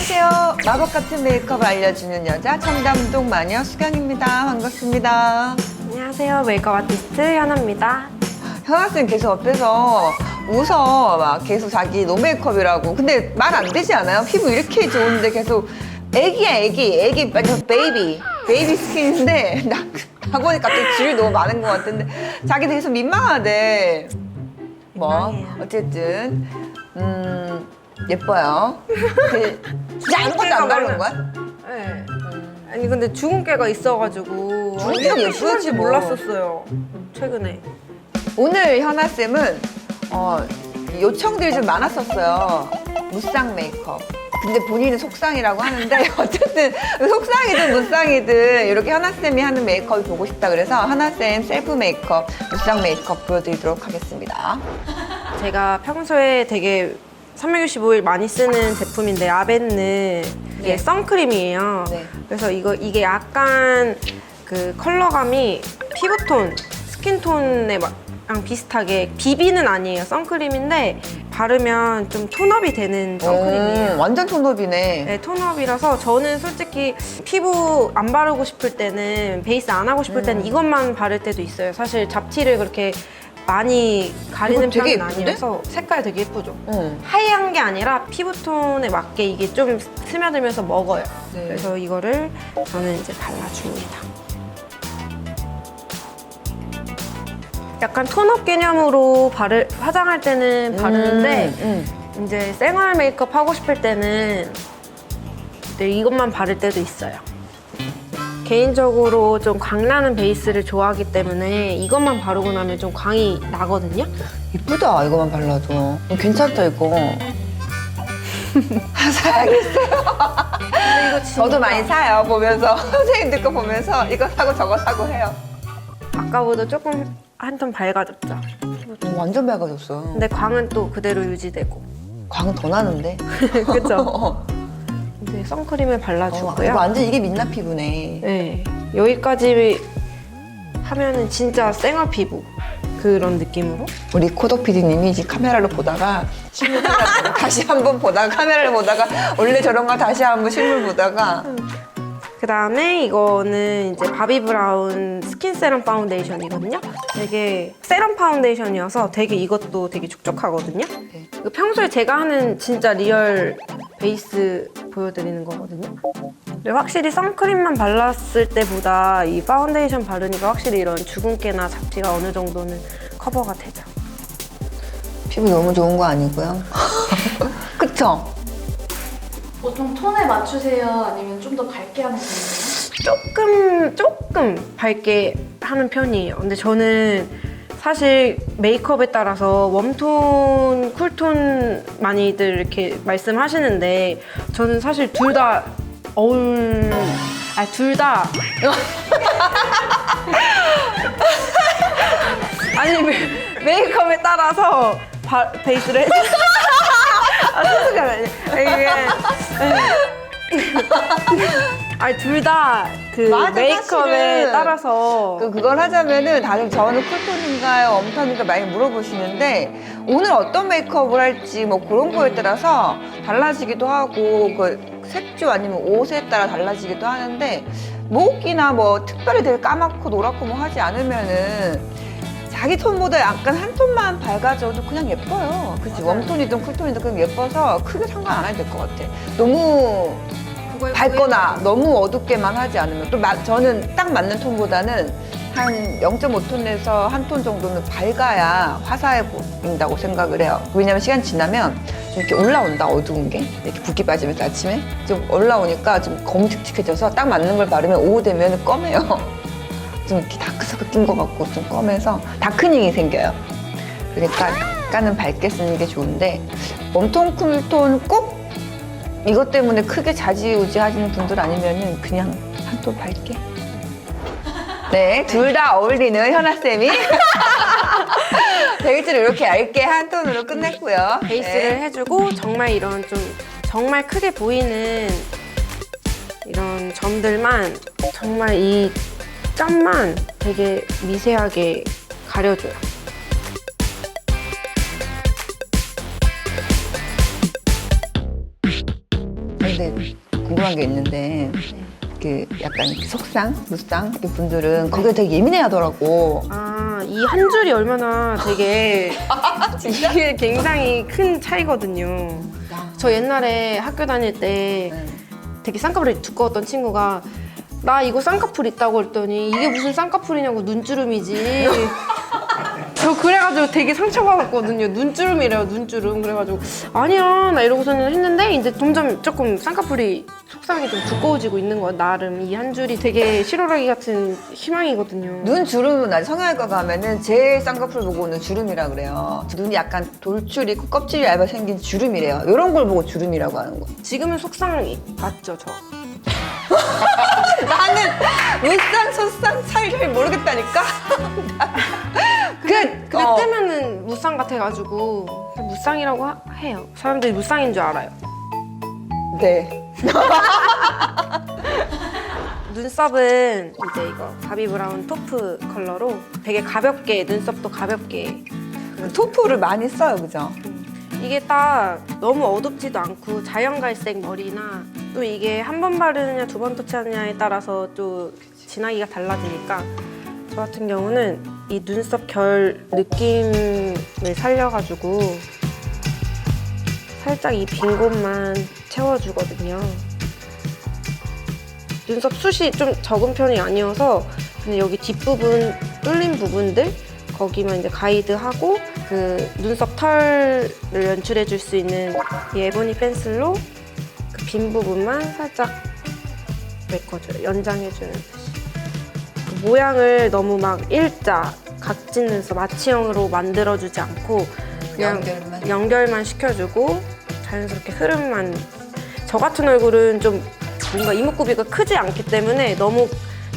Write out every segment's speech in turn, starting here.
안녕하세요. 마법 같은 메이크업을 알려주는 여자 청담동 마녀 수경입니다. 반갑습니다. 안녕하세요. 메이크업 아티스트 현아입니다. 현아 쌤 계속 옆에서 웃어 막 계속 자기 노메이크업이라고. 근데 말 안 되지 않아요? 피부 이렇게 좋은데 계속 애기야 애기 애기 완전 베이비 베이비 스킨인데 나 나보니까 또 질이 너무 많은 것 같은데 자기 계속 민망하대. 뭐 민망해요. 어쨌든 음 예뻐요. 그, 진짜 아무것도 안 바른 거야? 네. 아니 근데 주근깨가 있어가지고 이렇게 예쁘지 심한지 뭐. 몰랐었어요. 최근에. 오늘 현아 쌤은 어, 요청들이 좀 많았었어요. 무쌍 메이크업. 근데 본인은 속상이라고 하는데 어쨌든 속상이든 무쌍이든 이렇게 현아 쌤이 하는 메이크업을 보고 싶다 그래서 현아 쌤 셀프 메이크업, 무쌍 메이크업 보여드리도록 하겠습니다. 제가 평소에 되게 365일 많이 쓰는 제품인데 아벤느 이게 네. 선크림이에요. 네. 그래서 이거 이게 약간 그 컬러감이 피부톤, 스킨톤에 랑 비슷하게 비비는 아니에요. 선크림인데 바르면 좀 톤업이 되는 선크림이에요. 오, 완전 톤업이네. 네, 톤업이라서 저는 솔직히 피부 안 바르고 싶을 때는 베이스 안 하고 싶을 음. 때는 이것만 바를 때도 있어요. 사실 잡티를 그렇게 많이 가리는 이거 되게 편은 예쁜데? 아니라서 색깔 되게 예쁘죠. 응. 하얀 게 아니라 피부톤에 맞게 이게 좀 스며들면서 먹어요. 네. 그래서 이거를 저는 이제 발라줍니다. 약간 톤업 개념으로 바를, 화장할 때는 바르는데 음, 음. 이제 생얼 메이크업 하고 싶을 때는 이제 이것만 바를 때도 있어요. 개인적으로 좀 광나는 베이스를 좋아하기 때문에 이것만 바르고 나면 좀 광이 나거든요. 이쁘다 이거만 발라도 어, 괜찮다 이거 사야겠어요 근데 이거 진짜 저도 많이 사요 보면서 선생님들 거 보면서 이거 사고 저거 사고 해요 아까보다 조금 한 톤 밝아졌죠. 어, 완전 밝아졌어 근데 광은 또 그대로 유지되고. 광 더 나는데 그죠? 어, 이제 선크림을 어, 발라주고요. 이거 완전 이게 민낯 피부네 네. 여기까지 하면은 진짜 생얼 피부. 그런 느낌으로. 우리 코덕 PD님이 이제 카메라로 보다가 실물 보다가 다시 한번 보다가 카메라를 보다가 원래 저런 거 다시 한번 실물 보다가 그 다음에 이거는 이제 바비 브라운 스킨 세럼 파운데이션이거든요. 되게 세럼 파운데이션이어서 되게 이것도 되게 촉촉하거든요. 네. 이거 평소에 제가 하는 진짜 리얼 베이스 보여드리는 거거든요. 근데 확실히 선크림만 발랐을 때보다 이 파운데이션 바르니까 확실히 이런 주근깨나 잡티가 어느 정도는 커버가 되죠. 피부 너무 좋은 거 아니고요 그쵸? 보통 톤에 맞추세요? 아니면 좀 더 밝게 하는 편이에요? 조금 조금 밝게 하는 편이에요. 근데 저는 사실 메이크업에 따라서 웜톤, 쿨톤 많이들 이렇게 말씀하시는데 저는 사실 둘 다 어울 아 둘 다. 아니 메, 메이크업에 따라서 바, 베이스를 해주 아 솔직히 아니 이게 아니 둘다 그 맞아, 메이크업에 사실은. 따라서 그, 그걸 하자면은 다들 저는 쿨톤인가요, 웜톤인가 많이 물어보시는데 오늘 어떤 메이크업을 할지 뭐 그런 거에 따라서 달라지기도 하고 그 색조 아니면 옷에 따라 달라지기도 하는데 목이나 뭐 특별히 되게 까맣고 노랗고 뭐 하지 않으면은 자기 톤보다 약간 한 톤만 밝아져도 그냥 예뻐요. 그치? 웜톤이든 쿨톤이든 그냥 예뻐서 크게 상관 안 해도 될 것 같아. 너무 밝거나 너무 어둡게만 하지 않으면 또 마- 저는 딱 맞는 톤보다는 한 0.5톤 내서 한 톤 정도는 밝아야 화사해 보인다고 생각을 해요. 왜냐면 시간 지나면 좀 이렇게 올라온다 어두운 게 이렇게 붓기 빠지면서 아침에 좀 올라오니까 좀 검직직해져서 딱 맞는 걸 바르면 오후 되면 검해요. 좀 이렇게 다크서클 낀 것 같고 좀 검해서 다크닝이 생겨요. 그러니까 약간은 밝게 쓰는 게 좋은데 웜톤 쿨톤 꼭 이것 때문에 크게 자지우지 하시는 분들 아니면은 그냥 한톤 밝게. 네, 둘 다 어울리는 현아쌤이 베이스를 이렇게 얇게 한 톤으로 끝냈고요. 베이스를 네. 해주고 정말 이런 좀 정말 크게 보이는 이런 점들만 정말 이 점만 되게 미세하게 가려줘요. 근데 궁금한 게 있는데 그 약간 속상, 무쌍 이렇게 분들은 거기에 되게 예민해하더라고. 아, 이 한 줄이 얼마나 되게 이게 굉장히 큰 차이거든요. 저 옛날에 학교 다닐 때 네. 되게 쌍꺼풀이 두꺼웠던 친구가 나 이거 쌍꺼풀 있다고 그랬더니 이게 무슨 쌍꺼풀이냐고 눈주름이지. 저 그래가지고 되게 상처받았거든요. 눈주름이래요, 눈주름. 그래가지고 아니야, 나 이러고서는 했는데 이제 점점 조금 쌍꺼풀이 속상이 좀 두꺼워지고 있는 거야. 나름 이 한 줄이 되게 실오라기 같은 희망이거든요. 눈 주름은 나 성형외과 가면은 제일 쌍꺼풀 보고는 주름이라 그래요. 눈이 약간 돌출이 있고 껍질이 얇아 생긴 주름이래요. 이런 걸 보고 주름이라고 하는 거. 지금은 속상 맞죠, 저. 나는 물상 소상 차이를 모르겠다니까. 그 근데 어. 뜨면은 무쌍 같아가지고 그냥 무쌍이라고 하- 해요. 사람들이 무쌍인 줄 알아요. 네. 눈썹은 이제 이거 바비 브라운 토프 컬러로 되게 가볍게 눈썹도 가볍게 그 토프를 많이 써요, 그죠? 이게 딱 너무 어둡지도 않고 자연갈색 머리나 또 이게 한 번 바르느냐 두 번 터치하느냐에 따라서 또 진하기가 달라지니까 저 같은 경우는 이 눈썹 결 느낌을 살려가지고 살짝 이 빈 곳만 채워주거든요. 눈썹 숱이 좀 적은 편이 아니어서 근데 여기 뒷부분 뚫린 부분들 거기만 이제 가이드하고 그 눈썹 털을 연출해 줄 수 있는 이 에보니 펜슬로 그 빈 부분만 살짝 메꿔줘요. 연장해주는 모양을 너무 막 일자, 각진 눈썹, 마취형으로 만들어주지 않고 그냥 연결만. 연결만 시켜주고 자연스럽게 흐름만 저 같은 얼굴은 좀 뭔가 이목구비가 크지 않기 때문에 너무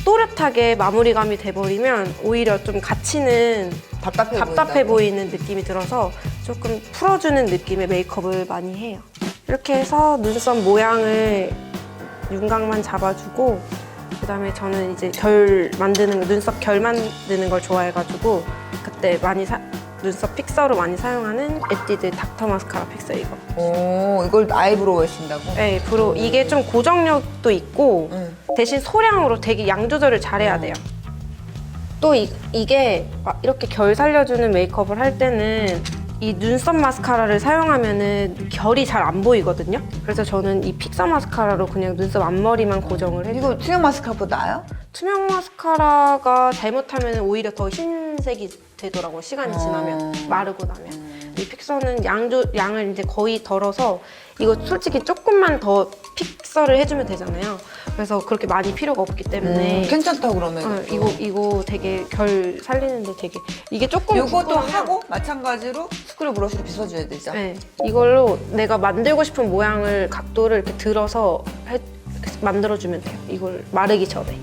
또렷하게 마무리감이 돼버리면 오히려 좀 갇히는 답답해, 답답해. 보이는 느낌이 들어서 조금 풀어주는 느낌의 메이크업을 많이 해요. 이렇게 해서 눈썹 모양을 윤곽만 잡아주고 그다음에 저는 이제 결 만드는 거, 눈썹 결 만드는 걸 좋아해가지고 그때 많이 사- 눈썹 픽서로 많이 사용하는 에뛰드 닥터 마스카라 픽서 이거. 오, 이걸 아이브로우에 쓴다고? 네, 브로 이게 좀 고정력도 있고 응. 대신 소량으로 되게 양 조절을 잘해야 돼요. 또 이, 이게 막 이렇게 결 살려주는 메이크업을 할 때는 이 눈썹 마스카라를 사용하면은 결이 잘 안 보이거든요. 그래서 저는 이 픽서 마스카라로 그냥 눈썹 앞머리만 고정을 해요. 이거 투명 마스카라보다 나아요? 투명 마스카라가 잘못하면 오히려 더 흰색이 되더라고요. 시간이 어. 지나면 마르고 나면. 이 픽서는 양조, 양을 이제 거의 덜어서 이거 솔직히 조금만 더 픽서를 해주면 되잖아요. 그래서 그렇게 많이 필요가 없기 때문에 음, 괜찮다 그러면. 어, 이거 이거 되게 결 살리는데 되게 이게 조금 요것도 두꺼우면- 하고 마찬가지로 스크류 브러쉬로 빗어줘야 되죠. 네, 이걸로 내가 만들고 싶은 모양을 각도를 이렇게 들어서 해, 만들어주면 돼요. 이걸 마르기 전에.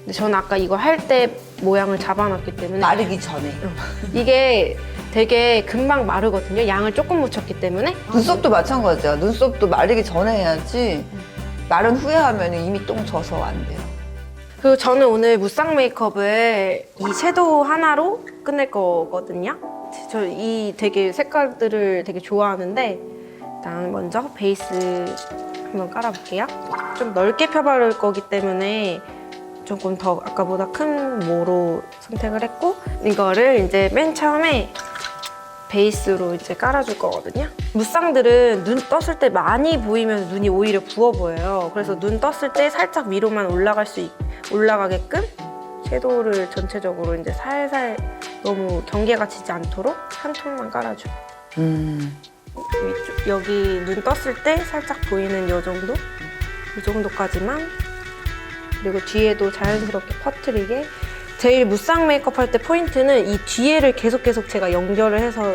근데 저는 아까 이거 할 때 모양을 잡아놨기 때문에 마르기 전에. 이게 되게 금방 마르거든요. 양을 조금 묻혔기 때문에. 눈썹도 마찬가지야. 눈썹도 마르기 전에 해야지. 마른 후에 하면 이미 똥 져서 안 돼요. 그리고 저는 오늘 무쌍 메이크업을 이 섀도우 하나로 끝낼 거거든요. 저 이 되게 색깔들을 되게 좋아하는데 일단 먼저 베이스 한번 깔아볼게요. 좀 넓게 펴바를 거기 때문에 조금 더 아까보다 큰 모로 선택을 했고 이거를 이제 맨 처음에 베이스로 이제 깔아줄 거거든요. 무쌍들은 눈 떴을 때 많이 보이면 눈이 오히려 부어 보여요. 그래서 눈 떴을 때 살짝 위로만 올라갈 수 있, 올라가게끔 섀도우를 전체적으로 이제 살살 너무 경계가 지지 않도록 한 톤만 깔아줘. 음. 위쪽, 여기 눈 떴을 때 살짝 보이는 요 정도? 이 정도까지만 그리고 뒤에도 자연스럽게 퍼트리게 제일 무쌍 메이크업 할 때 포인트는 이 뒤에를 계속 계속 제가 연결을 해서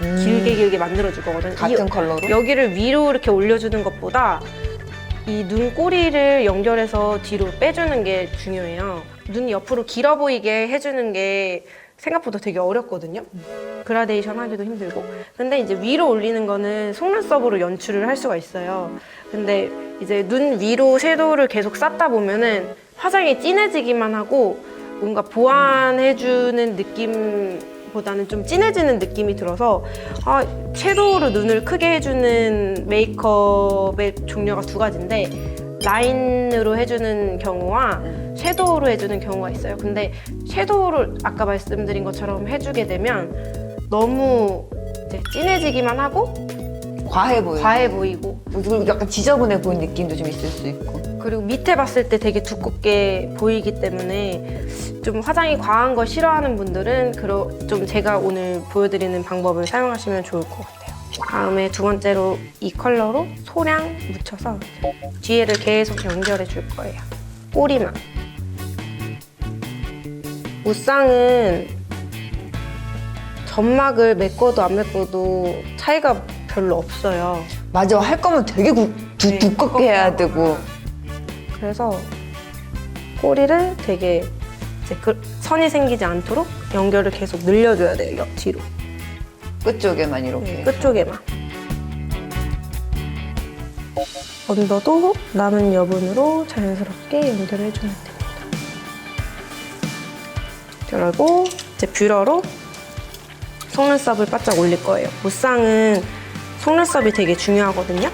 길게 길게 만들어 줄 거거든요. 음. 같은 이- 컬러로? 여기를 위로 이렇게 올려주는 것보다 이 눈꼬리를 연결해서 뒤로 빼주는 게 중요해요. 눈이 옆으로 길어 보이게 해주는 게 생각보다 되게 어렵거든요. 그라데이션 하기도 힘들고. 근데 이제 위로 올리는 거는 속눈썹으로 연출을 할 수가 있어요. 근데 이제 눈 위로 섀도우를 계속 쌓다 보면은 화장이 진해지기만 하고 뭔가 보완해주는 느낌 보다는 좀 진해지는 느낌이 들어서 아, 섀도우로 눈을 크게 해주는 메이크업의 종류가 두 가지인데 라인으로 해주는 경우와 섀도우로 해주는 경우가 있어요. 근데 섀도우를 아까 말씀드린 것처럼 해주게 되면 너무 이제 진해지기만 하고 과해 보여. 과해 보이고 그리고 약간 지저분해 보이는 느낌도 좀 있을 수 있고. 그리고 밑에 봤을 때 되게 두껍게 보이기 때문에 좀 화장이 과한 걸 싫어하는 분들은 그러, 좀 제가 오늘 보여드리는 방법을 사용하시면 좋을 것 같아요. 다음에 두 번째로 이 컬러로 소량 묻혀서 뒤에를 계속 연결해 줄 거예요. 꼬리만. 무쌍은 점막을 메꿔도 안 메꿔도 차이가 별로 없어요. 맞아. 할 거면 되게 구- 두, 네, 두껍게 해야 되고. 그래서 꼬리를 되게 이제 그 선이 생기지 않도록 연결을 계속 늘려줘야 돼요, 옆 뒤로. 끝쪽에만 이렇게. 네, 끝쪽에만. 언더도 남은 여분으로 자연스럽게 연결을 해주면 됩니다. 그리고 이제 뷰러로 속눈썹을 바짝 올릴 거예요. 무쌍은 속눈썹이 되게 중요하거든요.